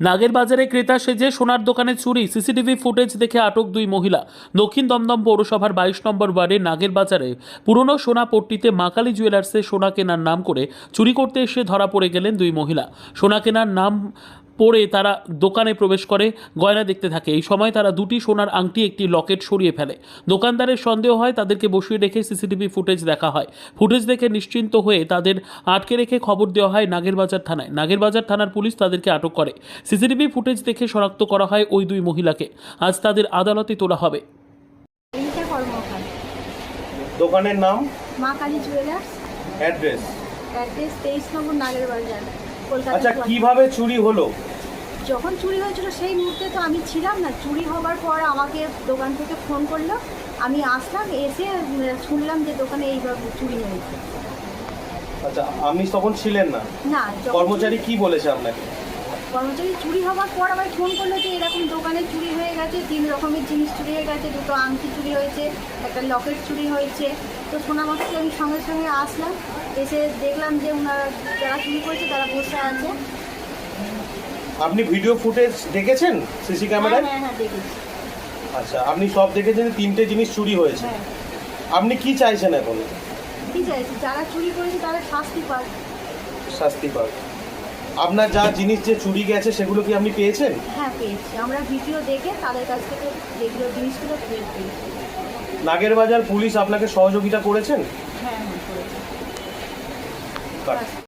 নাগের বাজারে ক্রেতা সেজে সোনার দোকানে চুরি, সিসিটিভি ফুটেজ দেখে আটক দুই মহিলা। দক্ষিণ দমদম পৌরসভার বাইশ নম্বর ওয়ার্ডে নাগের বাজারে পুরনো সোনা পট্টিতে মাকালি জুয়েলার্সে সোনা কেনার নাম করে চুরি করতে এসে ধরা পড়ে গেলেন দুই মহিলা। সোনা কেনার নাম পরে তারা দোকানে প্রবেশ করে গয়না দেখতে থাকে। এই সময় তারা দুটি সোনার আংটি একটি লকেট সরিয়ে ফেলে। দোকানদারের সন্দেহ হয় তাদেরকে বসিয়ে রেখে সিসিটিভি ফুটেজ দেখা হয়। ফুটেজ দেখে নিশ্চিন্ত হয়ে তাদের আটকে রেখে খবর দেওয়া হয় নাগেরবাজার থানায়। নাগেরবাজার থানার পুলিশ তাদেরকে আটক করে। সিসিটিভি ফুটেজ দেখে শনাক্ত করা হয় ওই দুই মহিলাকে। আজ তাদের আদালতে তোলা হবে। দোকানের নাম? মা কালী জুয়েলার্স। অ্যাড্রেস? অ্যাড্রেস তেইশ নম্বর নাগের বাজার কলকাতা আচ্ছা কীভাবে চুরি হলো? যখন চুরি হয়েছিল সেই মুহূর্তে তো আমি ছিলাম না। চুরি হবার পর আমাকে দোকান থেকে ফোন করল। আমি আসলাম এসে শুনলাম যে দোকানে এইভাবে চুরি হয়েছে। আচ্ছা আপনি তখন ছিলেন না। না কর্মচারী কি বলেছে আপনাকে? কর্মচারী চুরি হবার পর আবার ফোন করল যে এরকম দোকানে চুরি হয়ে গেছে তিন রকমের জিনিস চুরি হয়ে গেছে দুটো আংটি চুরি হয়েছে একটা লকেট চুরি হয়েছে। তো শোনা মাত্রই আমি সঙ্গে সঙ্গে আসলাম এসে দেখলাম যে ওনারা যারা চুরি করেছে তারা বসে আছে। আপনি ভিডিও ফুটেজ দেখেছেন সিসি ক্যামেরায় হ্যাঁ হ্যাঁ দেখেছি। আচ্ছা আপনি সব দেখেছেন তিনটে জিনিস চুরি হয়েছে। হ্যাঁ। আপনি কি চাইছেন এখন? কি চাইছি? যারা চুরি করেছে তারা শাস্তি পাক। শাস্তি পাক। আপনার যা জিনিস যে চুরি গেছে সেগুলো কি আপনি পেয়েছেন? হ্যাঁ পেয়েছি। আমরা ভিডিও দেখে তাদের কাছ থেকে যেগুলো জিনিসগুলো পেয়েছি। নাগের বাজার পুলিশ আপনাকে সহযোগিতা করেছেন? হ্যাঁ করেছি।